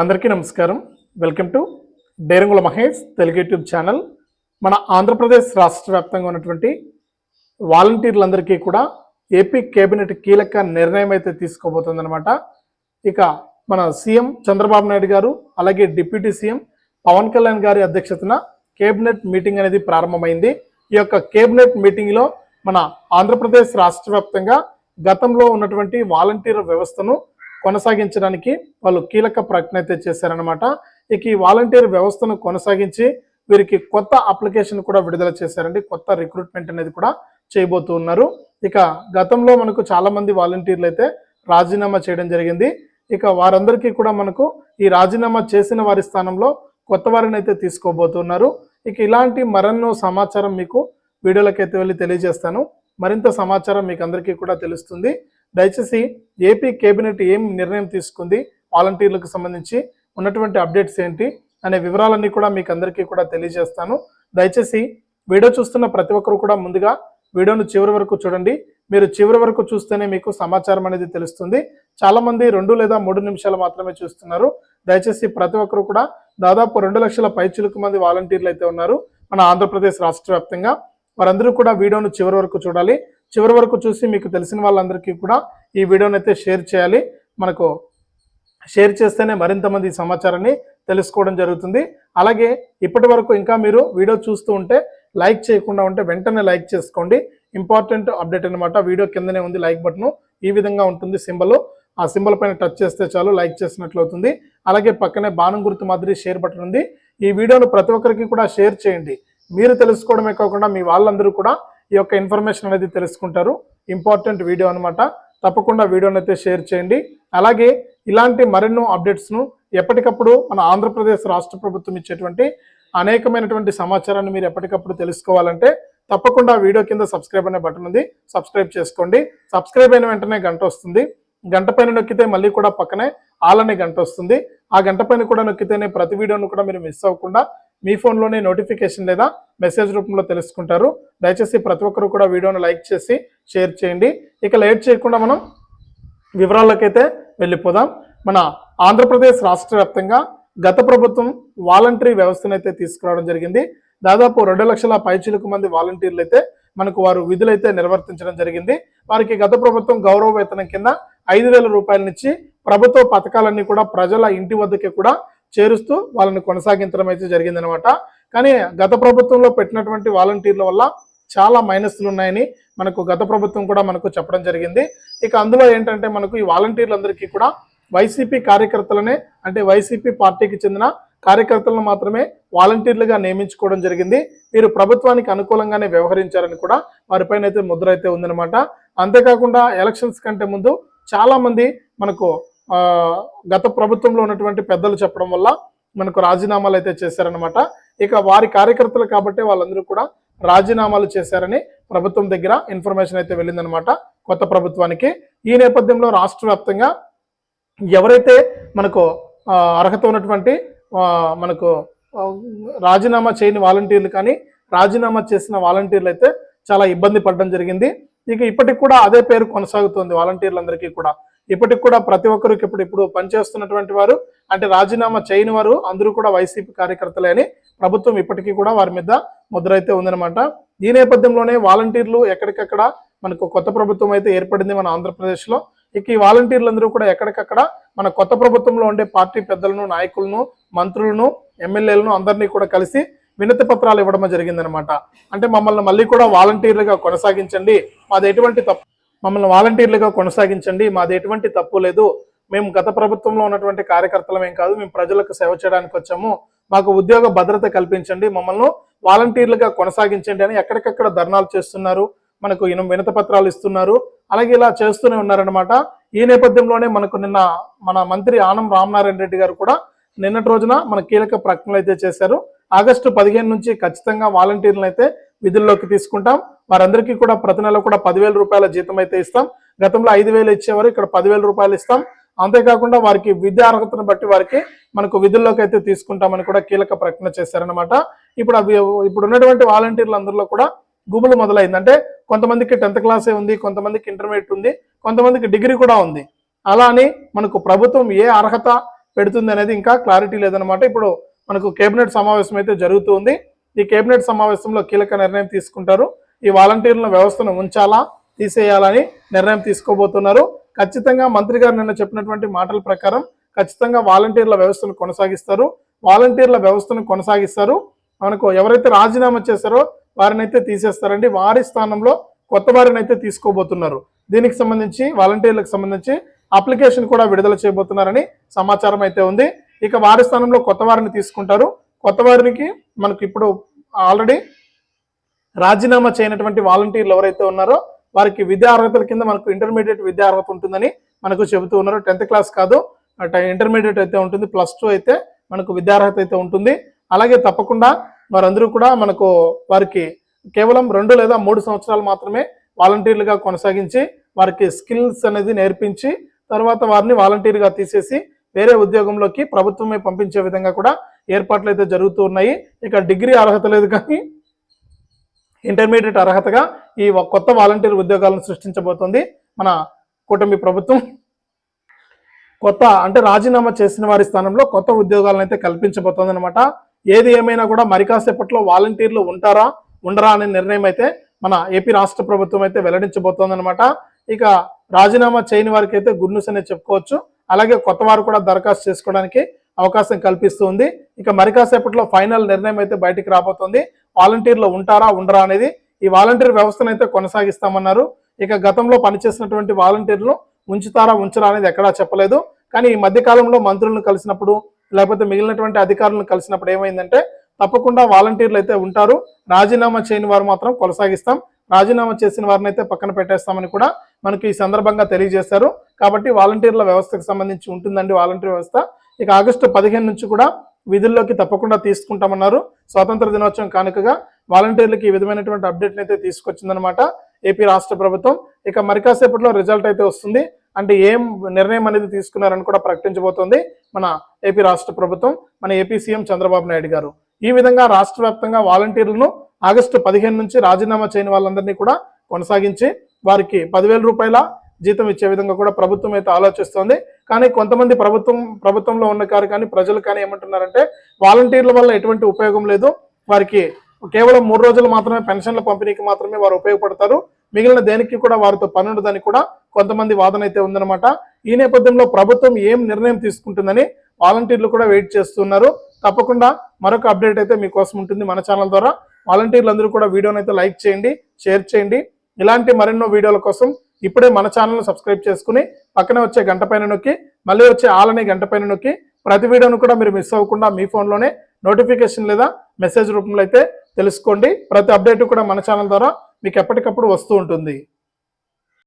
అందరికీ నమస్కారం. Welcome to Derangula Mahesh Telugu YouTube channel. మన ఆంధ్రప్రదేశ్ రాష్ట్ర వ్యాప్తంగా ఉన్నటువంటి వాలంటీర్లందరికీ కూడా ఏపీ కేబినెట్ కీలక నిర్ణయం అయితే తీసుకోబోతుందన్నమాట. ఇక మన సీఎం చంద్రబాబు నాయుడు గారు అలాగే డిప్యూటీ సీఎం పవన్ కళ్యాణ్ గారి అధ్యక్షతన కేబినెట్ మీటింగ్ అనేది ప్రారంభమైంది. ఈ యొక్క కేబినెట్ మీటింగ్లో మన ఆంధ్రప్రదేశ్ రాష్ట్ర వ్యాప్తంగా గతంలో ఉన్నటువంటి వాలంటీర్ వ్యవస్థను కొనసాగించడానికి వాళ్ళు కీలక ప్రకటన అయితే చేశారనమాట ఇక ఈ వాలంటీర్ వ్యవస్థను కొనసాగించి వీరికి కొత్త అప్లికేషన్ కూడా విడుదల చేశారండి. కొత్త రిక్రూట్మెంట్ అనేది కూడా చేయబోతూ ఉన్నారు. ఇక గతంలో మనకు చాలా మంది వాలంటీర్లు అయితే రాజీనామా చేయడం జరిగింది. ఇక వారందరికీ కూడా మనకు ఈ రాజీనామా చేసిన వారి స్థానంలో కొత్త వారిని అయితే తీసుకోబోతున్నారు ఇక ఇలాంటి మరెన్నో సమాచారం మీకు వీడియోలకైతే వెళ్ళి తెలియజేస్తాను. మరింత సమాచారం మీకు అందరికీ కూడా తెలుస్తుంది. దయచేసి ఏపీ కేబినెట్ ఏం నిర్ణయం తీసుకుంది? వాలంటీర్లకు సంబంధించి ఉన్నటువంటి అప్డేట్స్ ఏంటి? అనే వివరాలన్నీ కూడా మీకు అందరికీ కూడా తెలియజేస్తాను. దయచేసి వీడియో చూస్తున్న ప్రతి ఒక్కరు కూడా ముందుగా వీడియోను చివరి వరకు చూడండి. మీరు చివరి వరకు చూస్తేనే మీకు సమాచారం అనేది తెలుస్తుంది. చాలామంది రెండు లేదా మూడు నిమిషాలు మాత్రమే చూస్తున్నారు. దయచేసి ప్రతి ఒక్కరు కూడా దాదాపు రెండు లక్షల పైచులకు మంది వాలంటీర్లు అయితే ఉన్నారు మన ఆంధ్రప్రదేశ్ రాష్ట్ర వ్యాప్తంగా. వారందరూ కూడా వీడియోను చివరి వరకు చూడాలి. చివరి వరకు చూసి మీకు తెలిసిన వాళ్ళందరికీ కూడా ఈ వీడియోని అయితే షేర్ చేయాలి. మనకు షేర్ చేస్తేనే మరింత మంది సమాచారాన్ని తెలుసుకోవడం జరుగుతుంది. అలాగే ఇప్పటి వరకు ఇంకా మీరు వీడియో చూస్తూ ఉంటే లైక్ చేయకుండా ఉంటే వెంటనే లైక్ చేసుకోండి. ఇంపార్టెంట్ అప్డేట్ అనమాట వీడియో కిందనే ఉంది లైక్ బటన్. ఈ విధంగా ఉంటుంది సింబల్. ఆ సింబల్ పైన టచ్ చేస్తే చాలు లైక్ చేసినట్లు అవుతుంది. అలాగే పక్కనే బాణం గుర్తు మాదిరి షేర్ బటన్ ఉంది. ఈ వీడియోను ప్రతి ఒక్కరికి కూడా షేర్ చేయండి. మీరు తెలుసుకోవడమే కాకుండా మీ వాళ్ళందరూ కూడా ఈ యొక్క ఇన్ఫర్మేషన్ అనేది తెలుసుకుంటారు. ఇంపార్టెంట్ వీడియో అనమాట తప్పకుండా వీడియోని అయితే షేర్ చేయండి. అలాగే ఇలాంటి మరెన్నో అప్డేట్స్ను ఎప్పటికప్పుడు మన ఆంధ్రప్రదేశ్ రాష్ట్ర ప్రభుత్వం ఇచ్చేటువంటి అనేకమైనటువంటి సమాచారాన్ని మీరు ఎప్పటికప్పుడు తెలుసుకోవాలంటే తప్పకుండా వీడియో కింద సబ్స్క్రైబ్ అనే బటన్ ఉంది. సబ్స్క్రైబ్ చేసుకోండి. సబ్స్క్రైబ్ అయిన వెంటనే గంట వస్తుంది. గంట పైన నొక్కితే మళ్ళీ కూడా పక్కనే ఆల్ అనే గంట వస్తుంది. ఆ గంట పైన కూడా నొక్కితేనే ప్రతి వీడియోను కూడా మీరు మిస్ అవ్వకుండా మీ ఫోన్లోనే నోటిఫికేషన్ లేదా మెసేజ్ రూపంలో తెలుసుకుంటారు. దయచేసి ప్రతి ఒక్కరు కూడా వీడియోను లైక్ చేసి షేర్ చేయండి. ఇక లేట్ చేయకుండా మనం వివరాల్లోకైతే వెళ్ళిపోదాం. మన ఆంధ్రప్రదేశ్ రాష్ట్ర వ్యాప్తంగా గత ప్రభుత్వం వాలంటరీ వ్యవస్థను అయితే తీసుకురావడం జరిగింది. దాదాపు రెండు లక్షల పైచిలకు మంది వాలంటీర్లు అయితే మనకు వారు విధులైతే నిర్వర్తించడం జరిగింది. వారికి గత ప్రభుత్వం గౌరవ వేతనం కింద ఐదు వేల రూపాయలనిచ్చి ప్రభుత్వ పథకాలన్నీ కూడా ప్రజల ఇంటి వద్దకే కూడా చేరుస్తూ వాళ్ళని కొనసాగించడం అయితే జరిగిందనమాట. కానీ గత ప్రభుత్వంలో పెట్టినటువంటి వాలంటీర్ల వల్ల చాలా మైనస్లు ఉన్నాయని మనకు గత ప్రభుత్వం కూడా మనకు చెప్పడం జరిగింది. ఇక అందులో ఏంటంటే మనకు ఈ వాలంటీర్లందరికీ కూడా వైసీపీ కార్యకర్తలనే అంటే వైసీపీ పార్టీకి చెందిన కార్యకర్తలను మాత్రమే వాలంటీర్లుగా నియమించుకోవడం జరిగింది. వీరు ప్రభుత్వానికి అనుకూలంగానే వ్యవహరించారని కూడా వారిపైన అయితే ముద్ర అయితే ఉందన్నమాట అంతేకాకుండా ఎలక్షన్స్ కంటే ముందు చాలామంది మనకు గత ప్రభుత్వంలో ఉన్నటువంటి పెద్దలు చెప్పడం వల్ల మనకు రాజీనామాలు అయితే చేశారనమాట ఇక వారి కార్యకర్తలు కాబట్టి వాళ్ళందరూ కూడా రాజీనామాలు చేశారని ప్రభుత్వం దగ్గర ఇన్ఫర్మేషన్ అయితే వెళ్ళిందనమాట కొత్త ప్రభుత్వానికి. ఈ నేపథ్యంలో రాష్ట్ర వ్యాప్తంగా ఎవరైతే మనకు అర్హత ఉన్నటువంటి మనకు రాజీనామా చేయని వాలంటీర్లు కానీ రాజీనామా చేసిన వాలంటీర్లు అయితే చాలా ఇబ్బంది పడడం జరిగింది. ఇక ఇప్పటికి కూడా అదే పేరు కొనసాగుతుంది వాలంటీర్లందరికీ కూడా. ఇప్పటికి కూడా ప్రతి ఒక్కరికి ఇప్పుడు ఇప్పుడు పనిచేస్తున్నటువంటి వారు అంటే రాజీనామా చేయని వారు అందరూ కూడా వైసీపీ కార్యకర్తలే అని ప్రభుత్వం ఇప్పటికీ కూడా వారి మీద ముద్ర అయితే ఉందన్నమాట. ఈ నేపథ్యంలోనే వాలంటీర్లు ఎక్కడికక్కడ మనకు కొత్త ప్రభుత్వం అయితే ఏర్పడింది మన ఆంధ్రప్రదేశ్లో. ఇక ఈ వాలంటీర్లందరూ కూడా ఎక్కడికక్కడ మన కొత్త ప్రభుత్వంలో ఉండే పార్టీ పెద్దలను నాయకులను మంత్రులను ఎమ్మెల్యేలను అందరినీ కూడా కలిసి వినతి పత్రాలు ఇవ్వడం జరిగిందనమాట అంటే మమ్మల్ని మళ్ళీ కూడా వాలంటీర్లుగా కొనసాగించండి. మాది ఎటువంటి తప్పు మమ్మల్ని వాలంటీర్లుగా కొనసాగించండి. మాది ఎటువంటి తప్పు లేదు. మేము గత ప్రభుత్వంలో ఉన్నటువంటి కార్యకర్తలమేం కాదు. మేము ప్రజలకు సేవ చేయడానికి వచ్చాము. మాకు ఉద్యోగ భద్రత కల్పించండి. మమ్మల్ని వాలంటీర్లుగా కొనసాగించండి అని ఎక్కడికక్కడ ధర్నాలు చేస్తున్నారు. మనకు వినత పత్రాలు ఇస్తున్నారు. అలాగే ఇలా చేస్తూనే ఉన్నారనమాట ఈ నేపథ్యంలోనే మనకు నిన్న మన మంత్రి ఆనం రామనారాయణ రెడ్డి గారు కూడా నిన్నటి రోజున మన కీలక ప్రకటనలు అయితే చేశారు. ఆగస్టు పదిహేను నుంచి ఖచ్చితంగా వాలంటీర్లను అయితే విధుల్లోకి తీసుకుంటాం. వారందరికీ కూడా ప్రతి నెల కూడా పదివేల రూపాయల జీతం అయితే ఇస్తాం. గతంలో ఐదు వేలు ఇచ్చేవారు ఇక్కడ పదివేల రూపాయలు ఇస్తాం. అంతేకాకుండా వారికి విద్యా అర్హతను బట్టి వారికి మనకు విధుల్లోకి అయితే తీసుకుంటామని కూడా కీలక ప్రకటన చేశారనమాట ఇప్పుడు అవి ఇప్పుడు ఉన్నటువంటి వాలంటీర్లు అందరిలో కూడా గుబులు మొదలైంది. అంటే కొంతమందికి టెన్త్ క్లాసే ఉంది కొంతమందికి ఇంటర్మీడియట్ ఉంది కొంతమందికి డిగ్రీ కూడా ఉంది. అలా అని మనకు ప్రభుత్వం ఏ అర్హత పెడుతుంది అనేది ఇంకా క్లారిటీ లేదనమాట ఇప్పుడు మనకు కేబినెట్ సమావేశం అయితే జరుగుతుంది ఈ కేబినెట్ సమావేశంలో కీలక నిర్ణయం తీసుకుంటారు. ఈ వాలంటీర్ల వ్యవస్థను ఉంచాలా తీసేయాలని నిర్ణయం తీసుకోబోతున్నారు. ఖచ్చితంగా మంత్రి గారు నిన్న చెప్పినటువంటి మాటల ప్రకారం ఖచ్చితంగా వాలంటీర్ల వ్యవస్థను కొనసాగిస్తారు. వాలంటీర్ల వ్యవస్థను కొనసాగిస్తారు. మనకు ఎవరైతే రాజీనామా చేశారో వారిని అయితే తీసేస్తారండి. వారి స్థానంలో కొత్త వారిని అయితే తీసుకోబోతున్నారు. దీనికి సంబంధించి వాలంటీర్లకు సంబంధించి అప్లికేషన్ కూడా విడుదల చేయబోతున్నారని సమాచారం అయితే ఉంది. ఇక వారి స్థానంలో కొత్త వారిని తీసుకుంటారు. కొత్త వారికి మనకు ఇప్పుడు ఆల్రెడీ రాజీనామా చేయనటువంటి వాలంటీర్లు ఎవరైతే ఉన్నారో వారికి విద్యా అర్హతల కింద మనకు ఇంటర్మీడియట్ విద్యా అర్హత ఉంటుందని మనకు చెబుతూ ఉన్నారు. టెన్త్ క్లాస్ కాదు ఇంటర్మీడియట్ అయితే ఉంటుంది ప్లస్ టూ అయితే మనకు విద్యార్హత అయితే ఉంటుంది. అలాగే తప్పకుండా వారందరూ కూడా మనకు వారికి కేవలం రెండు లేదా మూడు సంవత్సరాలు మాత్రమే వాలంటీర్లుగా కొనసాగించి వారికి స్కిల్స్ అనేది నేర్పించి తర్వాత వారిని వాలంటీర్గా తీసేసి వేరే ఉద్యోగంలోకి ప్రభుత్వమే పంపించే విధంగా కూడా ఏర్పాట్లు అయితే జరుగుతూ ఉన్నాయి. ఇక డిగ్రీ అర్హత లేదు కానీ ఇంటర్మీడియట్ అర్హతగా ఈ కొత్త వాలంటీర్ ఉద్యోగాలను సృష్టించబోతోంది మన కూటమి ప్రభుత్వం. కొత్త అంటే రాజీనామా చేసిన వారి స్థానంలో కొత్త ఉద్యోగాలను అయితే కల్పించబోతోంది అనమాట ఏది ఏమైనా కూడా మరికాసేపట్లో వాలంటీర్లు ఉంటారా ఉండరా అనే నిర్ణయం అయితే మన ఏపీ రాష్ట్ర ప్రభుత్వం అయితే వెల్లడించబోతోంది అనమాట ఇక రాజీనామా చేయని వారికి అయితే గుడ్ న్యూస్ అనేది చెప్పుకోవచ్చు. అలాగే కొత్త వారు కూడా దరఖాస్తు చేసుకోవడానికి అవకాశం కల్పిస్తుంది ఇక మరి కాసేపట్లో ఫైనల్ నిర్ణయం అయితే బయటికి రాబోతోంది. వాలంటీర్లు ఉంటారా ఉండరా అనేది ఈ వాలంటీర్ వ్యవస్థను అయితే కొనసాగిస్తామన్నారు. ఇక గతంలో పనిచేసినటువంటి వాలంటీర్లు ఉంచుతారా ఉంచరా అనేది ఎక్కడా చెప్పలేదు. కానీ ఈ మధ్య కాలంలో మంత్రులను కలిసినప్పుడు లేకపోతే మిగిలినటువంటి అధికారులను కలిసినప్పుడు ఏమైందంటే తప్పకుండా వాలంటీర్లు అయితే ఉంటారు. రాజీనామా చేయని వారు మాత్రం కొనసాగిస్తాం. రాజీనామా చేసిన వారిని అయితే పక్కన పెట్టేస్తామని కూడా మనకి ఈ సందర్భంగా తెలియజేశారు. కాబట్టి వాలంటీర్ల వ్యవస్థకు సంబంధించి ఉంటుందండి వాలంటీర్ వ్యవస్థ. ఇక ఆగస్టు పదిహేను నుంచి కూడా విధుల్లోకి తప్పకుండా తీసుకుంటామన్నారు. స్వాతంత్ర దినోత్సవం కానుకగా వాలంటీర్లకి ఈ విధమైనటువంటి అప్డేట్ అయితే తీసుకొచ్చిందనమాట ఏపీ రాష్ట్ర ప్రభుత్వం. ఇక మరి కాసేపట్లో రిజల్ట్ అయితే వస్తుంది. అంటే ఏం నిర్ణయం అనేది తీసుకున్నారని కూడా ప్రకటించబోతోంది మన ఏపీ రాష్ట్ర ప్రభుత్వం మన ఏపీ సీఎం చంద్రబాబు నాయుడు గారు. ఈ విధంగా రాష్ట్ర వ్యాప్తంగా వాలంటీర్లను ఆగస్టు పదిహేను నుంచి రాజీనామా చేయని వాళ్ళందరినీ కూడా కొనసాగించి వారికి పదివేల రూపాయల జీతం ఇచ్చే విధంగా కూడా ప్రభుత్వం అయితే ఆలోచిస్తోంది. కానీ కొంతమంది ప్రభుత్వం ప్రభుత్వంలో ఉన్న కారు కానీ ప్రజలు కానీ ఏమంటున్నారంటే వాలంటీర్ల వల్ల ఎటువంటి ఉపయోగం లేదు. వారికి కేవలం మూడు రోజులు మాత్రమే పెన్షన్ల పంపిణీకి మాత్రమే వారు ఉపయోగపడతారు. మిగిలిన దేనికి కూడా వారితో పని ఉండదని కూడా కొంతమంది వాదన అయితే ఉందన్నమాట. ఈ నేపథ్యంలో ప్రభుత్వం ఏం నిర్ణయం తీసుకుంటుందని వాలంటీర్లు కూడా వెయిట్ చేస్తున్నారు. తప్పకుండా మరొక అప్డేట్ అయితే మీకోసం ఉంటుంది మన ఛానల్ ద్వారా. వాలంటీర్లు అందరూ కూడా వీడియోనైతే అయితే లైక్ చేయండి షేర్ చేయండి. ఇలాంటి మరెన్నో వీడియోల కోసం ఇప్పుడే మన ఛానల్ను సబ్స్క్రైబ్ చేసుకుని పక్కనే వచ్చే గంట పైన నొక్కి మళ్ళీ వచ్చే ఆలని గంట పైన నొక్కి ప్రతి వీడియోను కూడా మీరు మిస్ అవ్వకుండా మీ ఫోన్లోనే నోటిఫికేషన్ లేదా మెసేజ్ రూపంలో అయితే తెలుసుకోండి. ప్రతి అప్డేట్ కూడా మన ఛానల్ ద్వారా మీకు ఎప్పటికప్పుడు వస్తూ ఉంటుంది.